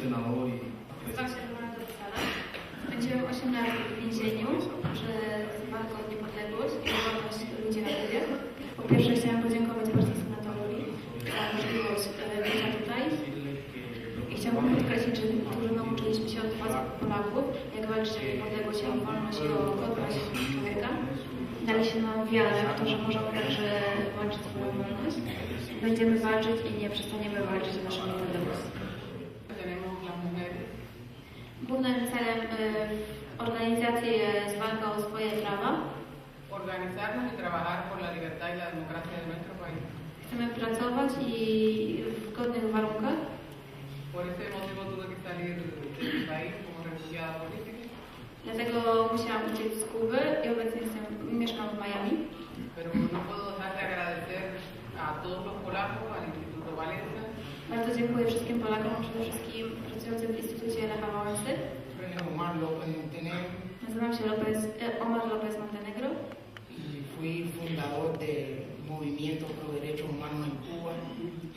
synało i... Nazywam się Będziemy 8 lat w więzieniu, że walką o niepodległość i wolność ludzi na Kubie. Po pierwsze chciałam podziękować bardzo senatorowi za możliwość e, bycia tutaj. I chciałabym podkreślić, że dużo nauczyliśmy się od was Polaków, jak walczyć o niepodległość, o wolność i o godność człowieka. Dali się nam wiarę w to, że możemy także walczyć o wolność. Będziemy walczyć i nie przestaniemy walczyć o naszą niepodległość. Głównym celem y, organizacji jest walka o swoje prawa. organizarnos y trabajar por la libertad y la democracia de nuestro país. Chcemy pracować i w godnych warunkach. Por ese motivo tuve que salir de mi país como refugiada política, Dlatego musiałam uciec z Kuby i obecnie jestem, mieszkam w Miami. Bardzo dziękuję wszystkim Polakom, przede wszystkim pracującym w Instytucie Lecha Wałęsy. Omar López Montenegro Nazywam się Lopez, e, Omar López Montenegro. y fui fundador del Movimiento Pro Derechos Humanos en Cuba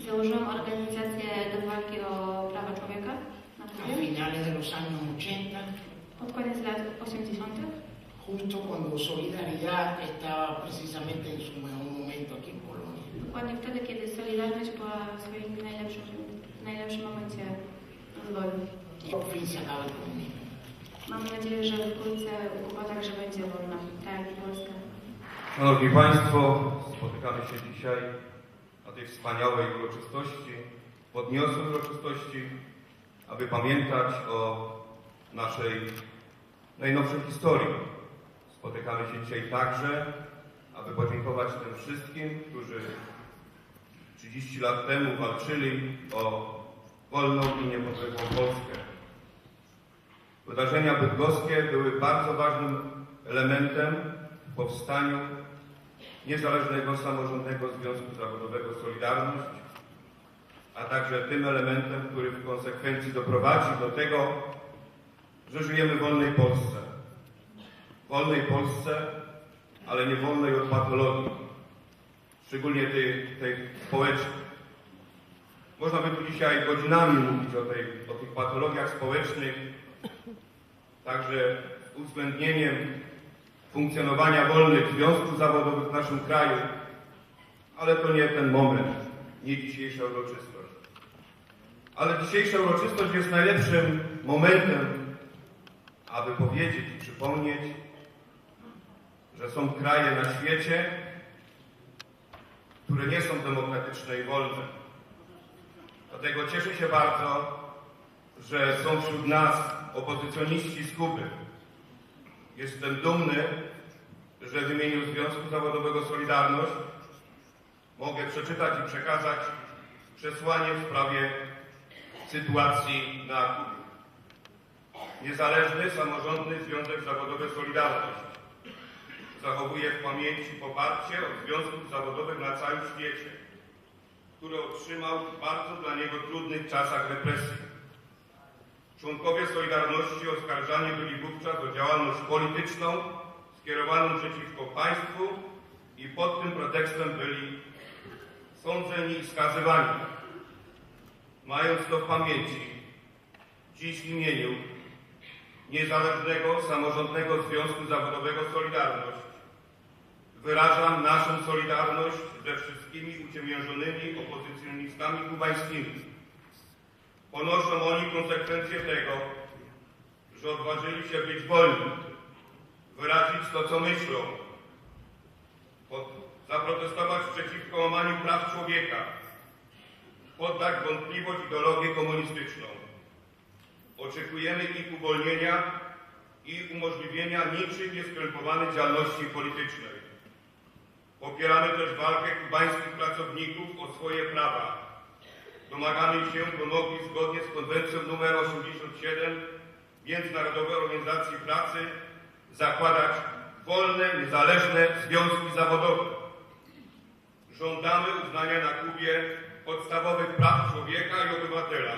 Założyłam organizację do walki o prawa człowieka na a Kubie finales de los años 80, pod koniec lat 80. justo cuando Solidaridad estaba precisamente en su mejor momento aquí. Dokładnie wtedy, kiedy Solidarność była w swoim najlepszym, najlepszym momencie rozwoju. Comunismo. Mam nadzieję, że wkrótce Kuba także będzie wolna, tak jak i Polska. Szanowni Państwo, spotykamy się dzisiaj na tej wspaniałej uroczystości, podniosłej uroczystości, aby pamiętać o naszej najnowszej historii. Spotykamy się dzisiaj także, aby podziękować tym wszystkim, którzy 30 lat temu walczyli o wolną i niepodległą Polskę. Wydarzenia bydgoskie były bardzo ważnym elementem w powstaniu Niezależnego Samorządnego Związku Zawodowego Solidarność, a także tym elementem, który w konsekwencji doprowadzi do tego, że żyjemy w wolnej Polsce. Wolnej Polsce, ale nie wolnej od patologii, szczególnie tej, tej społecznej. Można by tu dzisiaj godzinami mówić o, tej, o tych patologiach społecznych, także z uwzględnieniem funkcjonowania wolnych związków zawodowych w naszym kraju, ale to nie ten moment, nie dzisiejsza uroczystość. Ale dzisiejsza uroczystość jest najlepszym momentem, aby powiedzieć i przypomnieć, że są kraje na świecie, które nie są demokratyczne i wolne. Dlatego cieszę się bardzo, że są wśród nas opozycjoniści z Kuby. Jestem dumny, że w imieniu Związku Zawodowego Solidarność mogę przeczytać i przekazać przesłanie w sprawie sytuacji na Kubie. Niezależny, samorządny Związek Zawodowy Solidarność zachowuje w pamięci poparcie od związków zawodowych na całym świecie, które otrzymał w bardzo dla niego trudnych czasach represji. Członkowie Solidarności oskarżani byli wówczas o działalność polityczną skierowaną przeciwko państwu i pod tym pretekstem byli sądzeni i skazywani. Mając to w pamięci, dziś w imieniu Niezależnego Samorządnego Związku Zawodowego Solidarność wyrażam naszą solidarność ze wszystkimi uciemiężonymi opozycjonistami kubańskimi. Ponoszą oni konsekwencje tego, że odważyli się być wolni, wyrazić to, co myślą, zaprotestować przeciwko łamaniu praw człowieka, poddać wątpliwość ideologię komunistyczną. Oczekujemy ich uwolnienia i umożliwienia niczym nieskrępowanej działalności politycznej. Popieramy też walkę kubańskich pracowników o swoje prawa. Domagamy się, by mogli zgodnie z konwencją nr 87 Międzynarodowej Organizacji Pracy zakładać wolne, niezależne związki zawodowe. Żądamy uznania na Kubie podstawowych praw człowieka i obywatela.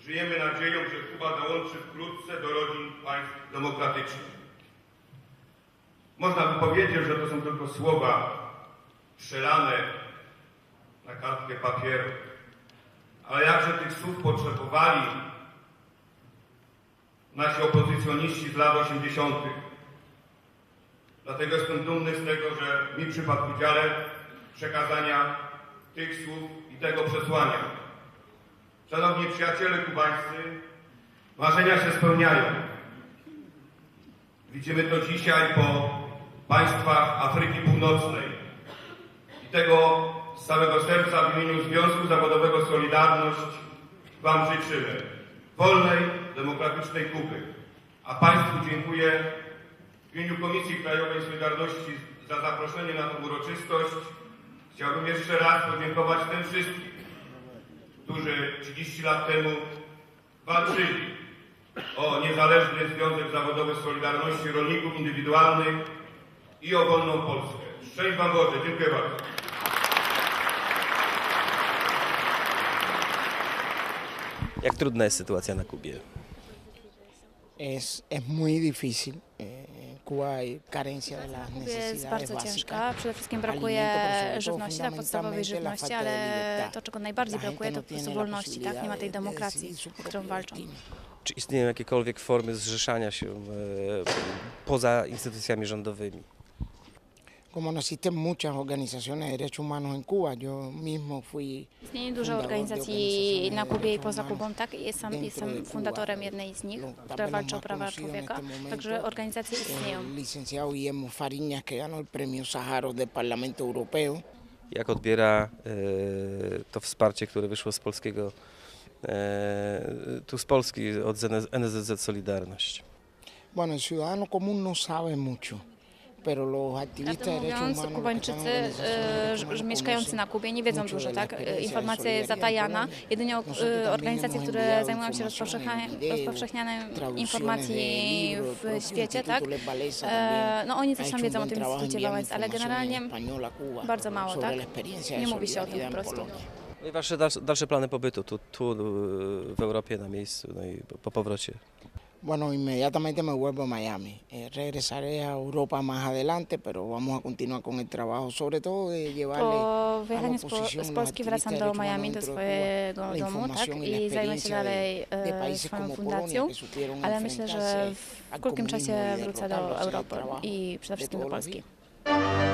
Żyjemy nadzieją, że Kuba dołączy wkrótce do rodzin państw demokratycznych. Można by powiedzieć, że to są tylko słowa przelane na kartkę papieru. Ale jakże tych słów potrzebowali nasi opozycjoniści z lat 80. Dlatego jestem dumny z tego, że mi przypadł udziale przekazania tych słów i tego przesłania. Szanowni przyjaciele kubańscy, Marzenia się spełniają. Widzimy to dzisiaj po państwach Afryki Północnej. I tego z całego serca w imieniu Związku Zawodowego Solidarność Wam życzymy. Wolnej, demokratycznej Kuby. A Państwu dziękuję w imieniu Komisji Krajowej Solidarności za zaproszenie na tę uroczystość. Chciałbym jeszcze raz podziękować tym wszystkim, którzy 30 lat temu walczyli o niezależny Związek Zawodowy Solidarności Rolników Indywidualnych i o wolną Polskę. Szczęść Wam Boże, dziękuję bardzo. Jak trudna jest sytuacja na Kubie? Es, es muy difícil. Eh, en Cuba hay carencia de las Kubie jest bardzo ciężka. Przede wszystkim brakuje żywności, tak, podstawowej żywności, ale to, czego najbardziej brakuje, no to po prostu wolności, tak? Nie ma tej demokracji, z którą walczą. Czy istnieją jakiekolwiek formy zrzeszania się e, poza instytucjami rządowymi? Como no existen muchas organizaciones de derechos humanos en Cuba, yo mismo fui Istnieje dużo organizacji organizaciones na de Kubie i poza Kubą, tak? Jestem, jestem fundatorem jednej z nich, która walczy o prawa człowieka. Także organizacje istnieją. el licenciado Guillermo Fariñas, que ganó el premio Sájarov del Parlamento Europeo. Jak odbiera e, to wsparcie, które wyszło z polskiego, e, tu z Polski od NSZZ Solidarność? Bueno, el ciudadano común no sabe mucho, que Kubańczycy, e, mieszkający na Kubie, nie wiedzą dużo, tak? E, Informacja jest zatajana. Jedynie e, organizacje, które zajmują się rozpowszechnianiem informacji w świecie, tak? E, No oni też tam wiedzą o tym Instytucie enviando Wałęs, ale generalnie bardzo mało, tak? Nie mówi się o tym po prostu. No i wasze dalsze, plany pobytu tu, tu e, w Europie, na miejscu, no i po powrocie? Bueno, inmediatamente me vuelvo a Miami. Eh, regresaré a Europa más adelante, pero vamos a continuar con el trabajo, sobre todo de llevarle Po a la wyjechaniu z, po, oposición, z los Polski activistas wracam de do derechos Miami, humanos do dentro de Cuba, swojego la domu, tak? información y la I zajmę się experiencia dalej de, de e, países swoją como fundacją, Polonia, que supieron ale myślę, że enfrentarse w al krótkim comunismo czasie y wrócę do derrotarlo, hacer el Europy trabajo i przede de wszystkim do todos los Polski. días.